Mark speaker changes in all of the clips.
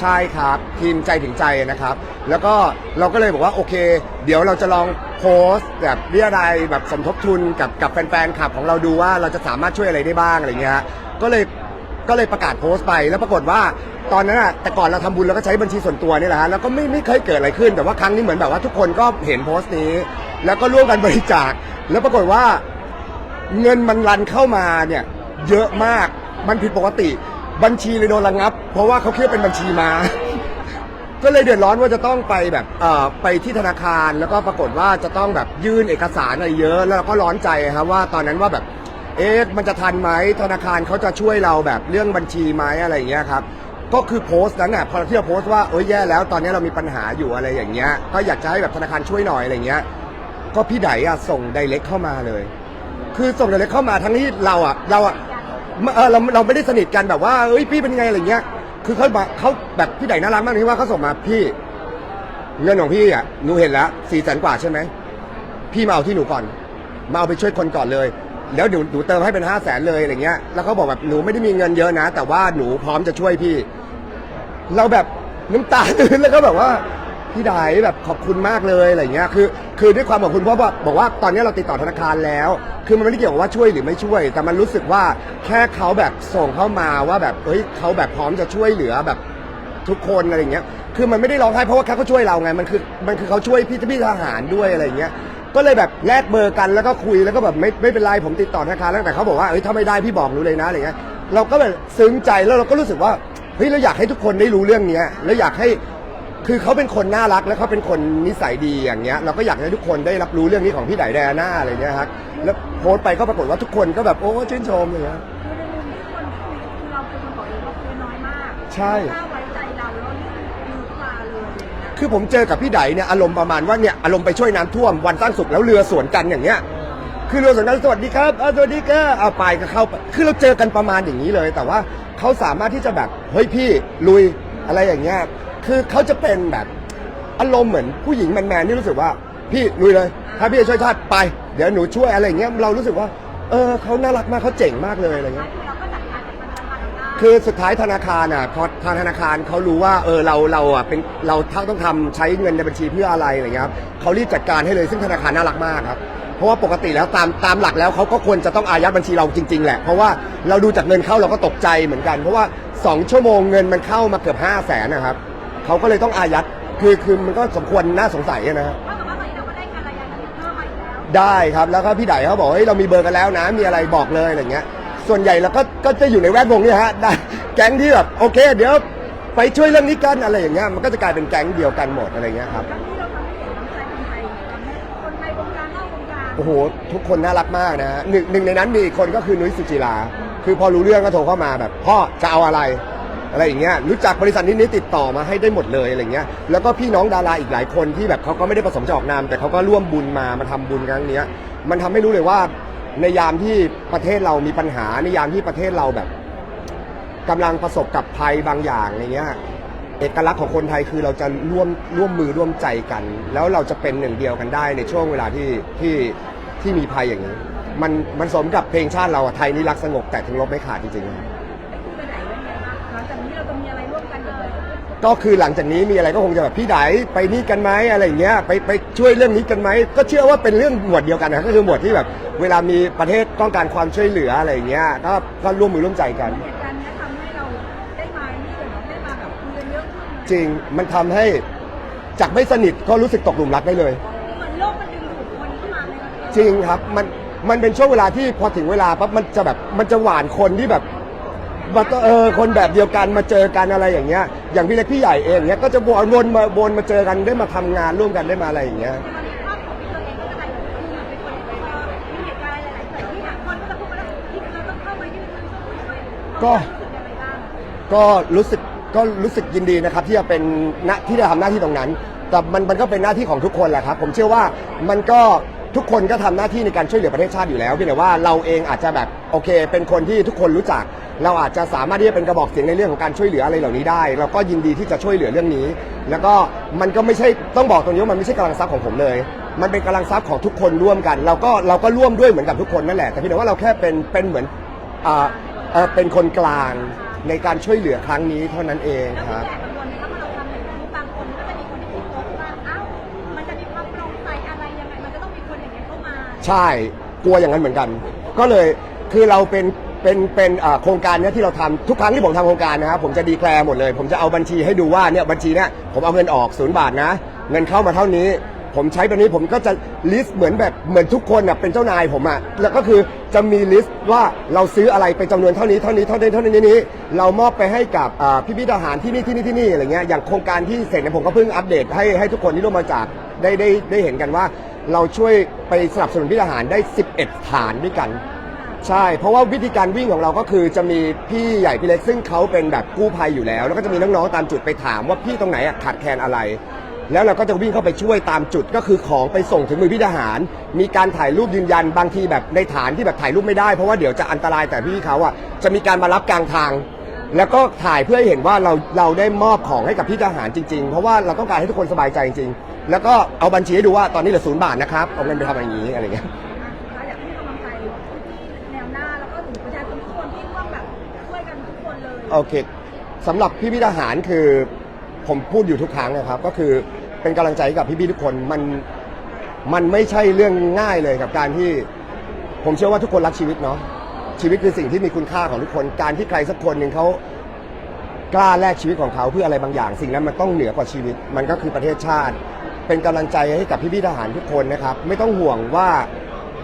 Speaker 1: ใช่ครับทีมใจถึงใจนะครับ แล้วก็เราก็เลยบอกว่าโอเค เดี๋ยวเราจะลองโพสต์แบบเรียรายแบบสมทบทุนกับกับแฟนๆคลับของเราดูว่าเราจะสามารถช่วยอะไรได้บ้างอะไรเงี้ยก็เลยก็เลยประกาศโพสต์ไปแล้วปรากฏว่าตอนนั้นอะแต่ก่อนเราทำบุญเราก็ใช้บัญชีส่วนตัวนี่แหละฮะแล้วก็ไม่ไม่เคยเกิดอะไรขึ้น แต่ว่าครั้งนี้เหมือนแบบว่าทุกคนก็เห็นโพสต์นี้ แล้วก็ร่วมกันบริจาค แล้วปรากฏว่าเงินมันรันเข้ามาเนี่ยเยอะมากมันผิดปกติ บัญชีเลยโดนระงับ เพราะว่าเขาคิดว่าเป็นบัญชีมา ก็เลยเดือดร้อนว่าจะต้องไปแบบเอ่อไปที่ธนาคารแล้วก็ปรากฏว่าจะต้องแบบยื่นเอกสารอะไรเยอะ แล้วเราก็ร้อนใจครับว่าตอนนั้นว่าแบบเอ๊ะมันจะทันไหมธนาคารเขาจะช่วยเราแบบเรื่องบัญชีไหมอะไรอย่างเงี้ยครับก็คือโพสต์นั้นน่ะพอที่เราโพสต์ว่าเอ้ยแย่แล้วตอนนี้เรามีปัญหาอยู่อะไรอย่างเงี้ยก็อยากจะให้แบบธนาคารช่วยหน่อยอะไรเงี้ยก็พี่ไดอะส่งไดเรกเข้ามาเลย คือส่งไดเรกเข้ามาทั้งที่เราอะเราอะ ไม่เออเราเราไม่ได้สนิทกันแบบว่าเอ้ยพี่เป็นไงอะไรเงี้ย คือเขาเขาแบบพี่ไดน่ารักมากที่ว่าเขาส่งมาพี่ เงินของพี่อะหนูเห็นแล้วสี่แสนกว่าใช่ไหมพี่มาเอาที่หนูก่อน มาเอาไปช่วยคนก่อนเลย แล้วเดี๋ยวหนูเติมให้เป็นห้าแสนเลยอะไรเงี้ย แล้วเขาบอกแบบหนูไม่ได้มีเงินเยอะนะ แต่ว่าหนูพร้อมจะช่วยพี่ เราแบบน้ำตาตื้นแล้วก็แบบว่า พี่ไดแบบขอบคุณมากเลยอะไรเงี้ยคือคือด้วยความขอบคุณเพราะว่าบอกว่าตอนนี้เราติดต่อธนาคารแล้ว คือมันไม่ได้เกี่ยวกับว่าช่วยหรือไม่ช่วย แต่มันรู้สึกว่าแค่เขาแบบส่งเข้ามาว่าแบบเฮ้ยเขาแบบพร้อมจะช่วยเหลือแบบทุกคนอะไรเงี้ยคือมันไม่ได้ร้องไห้เพราะว่าเขาช่วยเราไงมันคือมันคือเขาช่วยพี่พี่ทหารด้วยอะไรเงี้ยก็เลยแบบแลกเบอร์กันแล้วก็คุยแล้วก็แบบไม่ไม่เป็นไรผมติดต่อธนาคารแล้วแต่เขาบอกว่าเอ้ยถ้าไม่ได้พี่บอกหนูเลยนะอะไรเงี้ยเราก็แบบซึ้งใจแล้วเราก็รู้สึกว่าเฮ้ยเราอยากให้ทุกคนได้รู้เรื่องเนี้ยแล้วอยากให้ คือเขาเป็นคนน่ารักแล้วเขาเป็นคนนิสัยดีอย่างเงี้ยเราก็อยากให้ทุกคนได้รับรู้เรื่องนี้ของพี่ไดแดน่าอะไรเงี้ยครับแล้วโพสต์ไปก็ปรากฏว่าทุกคนก็แบบโอ้ชื่นชมอะไรเงี้ย
Speaker 2: คือในมุมที่คนคุยคือเราเป็นคนบอกเองว่าคุยน้อยมาก
Speaker 1: ใช่
Speaker 2: ถ้าไว้ใจเราแล้วนี่คือปลาเลยอะไรอย่างเงี้ย
Speaker 1: คือผมเจอกับพี่ไดเนี่ยอารมณ์ประมาณว่าเนี่ยอารมณ์ไปช่วยน้ำท่วมวันตั้งสุกร์แล้วเรือสวนกันอย่างเงี้ยคือเรือสวนกันสวัสดีครับอ่าสวัสดีครับเอาไปก็เข้าไปคือเราเจอกันประมาณอย่างนี้เลย แต่ว่าเขาสามารถที่จะแบบเฮ้ยพี่ลุย อะไรอย่างเงี้ยคือเขาจะเป็นแบบอารมณ์เหมือนผู้หญิงแมนๆที่รู้สึกว่า พี่ลุยเลย ถ้าพี่จะช่วยชาติไป เดี๋ยวหนูช่วยอะไรอย่างเงี้ยเรารู้สึกว่า เออเขาน่ารักมากเขาเจ๋งมากเลยอะไรเงี้ย
Speaker 2: คือเราก็จัดการกับธนาคารได้
Speaker 1: คือสุดท้ายธนาคารอะพอทางธนาคารเขารู้ว่าเออเราเราอะเป็นเราต้องทำใช้เงินในบัญชีเพื่ออะไรอะไรเงี้ยครับเขารีบจัดการให้เลยซึ่งธนาคารน่ารักมากครับ เพราะว่าปกติแล้วตามตามหลักแล้วเขาก็ควรจะต้องอายัดบัญชีเราจริง ๆ แหละ เพราะว่าเราดูจากเงินเข้าเราก็ตกใจเหมือนกัน เพราะว่า 2 ชั่วโมงเงินมันเข้ามาเกือบ5 0 0แสนนะครับเขาก็เลยต้องอายัดคือคือมันก็สมควรน่าสงสัยนะฮะ
Speaker 2: เพราะแต่ว่าตอนนี้เราก็ได้การรายงานเพิ่มมาอยู่แล้ว
Speaker 1: ได้ครับแล้วก็พี่ไดเขาบอกเฮ้ยเรามีเบอร์กันแล้วนะมีอะไรบอกเลยอะไรเงี้ย ส่วนใหญ่เราก็ก็จะอยู่ในแวดวงนี้ฮะได้แก๊งที่แบบโอเค เดี๋ยวไปช่วยเรื่องนี้กันอะไรอย่างเงี้ยมันก็จะกลายเป็นแก๊งเดียวกันหมดอะไรเงี้ยครับ
Speaker 2: ครั้งนี้เราทำให้เห็นน้ำใจคนไทยทำให้คนในวงการนอกวงการ
Speaker 1: โอ้โห ทุกคนน่ารักมากนะฮะหนึ่งหนึ่งในนั้นมีอีกคนก็คือนุ้ยสุจิรา คือพอรู้เรื่องก็โทรเข้ามาแบบพ่อจะเอาอะไร อะไรอย่างเงี้ยรู้จักบริษัทนี้นี้ติดต่อมาให้ได้หมดเลยอะไรเงี้ยแล้วก็พี่น้องดาราอีกหลายคนที่แบบเขาก็ไม่ได้ประสงค์จะออกนาม แต่เขาก็ร่วมบุญมามาทำบุญครั้งเนี้ย มันทำให้รู้เลยว่า ในยามที่ประเทศเรามีปัญหาในยามที่ประเทศเราแบบกำลังประสบกับภัยบางอย่างอะไรเงี้ยเอกลักษณ์ของคนไทยคือเราจะร่วมร่วมมือร่วมใจกัน แล้วเราจะเป็นหนึ่งเดียวกันได้ในช่วงเวลาที่ที่ที่มีภัยอย่างนี้ มันมันสมกับเพลงชาติเราอะไทยนี่รักสงบแต่ถึงลบไม่ขาดจริงๆ
Speaker 2: ไปไหนยังไงบ้างหลังจากนี้เราจะมีอะไรร่วมกันอีกไหม
Speaker 1: ก็คือหลังจากนี้มีอะไรก็คงจะแบบพี่ไดไปนี่กันไหมอะไรอย่างเงี้ยไปไปช่วยเรื่องนี้กันไหมก็เชื่อว่าเป็นเรื่องหมวดเดียวกันนะก็คือหมวดที่แบบ เวลามีประเทศต้องการความช่วยเหลืออะไรอย่างเงี้ยก็ก็ร่วมมือร่วมใจกัน
Speaker 2: เหตุการณ์เนี้ยทำให้เราได้มานี่เลยเหรอได้มาแบบคุยกันเยอะขึ้นเลย
Speaker 1: จริงมันทำให้จากไม่สนิทก็รู้สึกตกหลุมรักได้เลย
Speaker 2: เหมือนโลกมันดึงดูดคนเข้ามาเลยนะ
Speaker 1: จริงครับมัน มันเป็นช่วงเวลาที่พอถึงเวลาปั๊บมันจะแบบมันจะหวานคนที่แบบมาเออคนแบบเดียวกันมาเจอกันอะไรอย่างเงี้ย อย่างพี่เล็กพี่ใหญ่เองเนี้ยก็จะวนวนมาวนมาเจอกันได้มาทำงานร่วมกันได้มาอะไรอย่างเงี้ย
Speaker 2: ก็ ก็รู้สึก
Speaker 1: ก็รู้สึกยินดีนะครับที่จะเป็นณที่จะทำหน้าที่ตรงนั้น แต่มันมันก็เป็นหน้าที่ของทุกคนแหละครับ ผมเชื่อว่ามันก็ ทุกคนก็ทำหน้าที่ในการช่วยเหลือประเทศชาติอยู่แล้วเพียงแต่ว่าเราเองอาจจะแบบโอเค เป็นคนที่ทุกคนรู้จัก เราอาจจะสามารถที่จะเป็นกระบอกเสียงในเรื่องของการช่วยเหลืออะไรเหล่านี้ได้ เราก็ยินดีที่จะช่วยเหลือเรื่องนี้ แล้วก็มันก็ไม่ใช่ต้องบอกตรงนี้ว่ามันไม่ใช่กำลังทรัพย์ของผมเลย มันเป็นกำลังทรัพย์ของทุกคนร่วมกัน เราก็เราก็ร่วมด้วยเหมือนกับทุกคนนั่นแหละแต่เพียงแต่ว่าเราแค่เป็นเป็นเหมือนอ่าเป็นคนกลางในการช่วยเหลือครั้งนี้เท่านั้นเองครับ
Speaker 2: พี่แขกกังวลไหม
Speaker 1: ใช่กลัวอย่างนั้นเหมือนกัน ก็เลยคือเราเป็นเป็นเป็นเอ่อโครงการเนี้ยที่เราทำทุกครั้งที่ผมทำโครงการนะครับผมจะดีแคลร์หมดเลย ผมจะเอาบัญชีให้ดูว่าเนี่ยบัญชีเนี้ยผมเอาเงินออกศูนย์บาทนะ เงินเข้ามาเท่านี้ ผมใช้แบบนี้ผมก็จะลิสต์เหมือนแบบเหมือนทุกคนน่ะเป็นเจ้านายผมอะแล้วก็คือจะมีลิสต์ว่าเราซื้ออะไรเป็นจำนวนเท่านี้เท่านี้เท่านี้เท่านี้นี้ เรามอบไปให้กับอ่าพี่พี่ทหารที่นี่ที่นี่ที่นี่อะไรเงี้ยอย่างโครงการที่เสร็จเนี่ยผมก็เพิ่งอัปเดตให้ให้ทุกคนที่ร่วมมาจากได้ได้ได้เห็นกันว่า เราช่วยไปสนับสนุนพี่ทหารได้ 11 ฐานด้วยกัน ใช่ เพราะว่าวิธีการวิ่งของเราก็คือจะมีพี่ใหญ่พี่เล็กซึ่งเขาเป็นแบบกู้ภัยอยู่แล้ว แล้วก็จะมีน้องๆตามจุดไปถามว่าพี่ตรงไหนอะขาดแคลนอะไร แล้วเราก็จะวิ่งเข้าไปช่วยตามจุดก็คือของไปส่งถึงมือพี่ทหาร มีการถ่ายรูปยืนยันบางทีแบบในฐานที่แบบถ่ายรูปไม่ได้เพราะว่าเดี๋ยวจะอันตรายแต่พี่เขาอะจะมีการมารับกลางทาง แล้วก็ถ่ายเพื่อให้เห็นว่าเราเราได้มอบของให้กับพี่ทหารจริง ๆ เพราะว่าเราต้องการให้ทุกคนสบายใจจริงๆ แล้วก็เอาบัญชีให้ดูว่าตอนนี้เหลือศูนย์บาทนะครับ เอาเงินไปทำอย่างนี้อะไรอย่างเงี้ย
Speaker 2: เราอยากให้กำลังใจที่แนวหน้าแล้วก็ถึงประชาชนทุกคนที่ร่วมแบบช่วยกันทุกคนเลย
Speaker 1: โอเคสำหรับพี่พี่ทหารคือผมพูดอยู่ทุกครั้งนะครับ ก็คือเป็นกำลังใจให้กับพี่พี่ทุกคนมันมันไม่ใช่เรื่องง่ายเลยกับการที่ ผมเชื่อว่าทุกคนรักชีวิตเนาะชีวิตคือสิ่งที่มีคุณค่าของทุกคน การที่ใครสักคนหนึ่งเขากล้าแลกชีวิตของเขาเพื่ออะไรบางอย่าง สิ่งนั้นมันต้องเหนือกว่าชีวิต มันก็คือประเทศชาติ เป็นกำลังใจให้กับพี่พี่ทหารทุกคนนะครับ ไม่ต้องห่วงว่า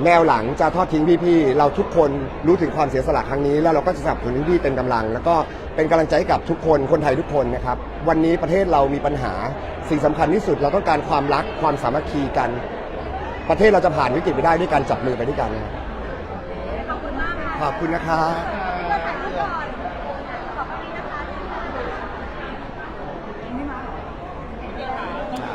Speaker 1: แนวหลังจะทอดทิ้งพี่ๆเราทุกคนรู้ถึงความเสียสละครั้งนี้ แล้วเราก็จะสนับสนุนพี่ๆเต็มกำลัง แล้วก็เป็นกำลังใจให้กับทุกคนคนไทยทุกคนนะครับ วันนี้ประเทศเรามีปัญหา สิ่งสำคัญที่สุดเราต้องการความรักความสามัคคีกัน ประเทศเราจะผ่านวิกฤตไปได้ด้วยการจับมือไปด้วยกันนะครับ
Speaker 2: ขอบคุณมากค่ะ
Speaker 1: ขอบคุณนะครับ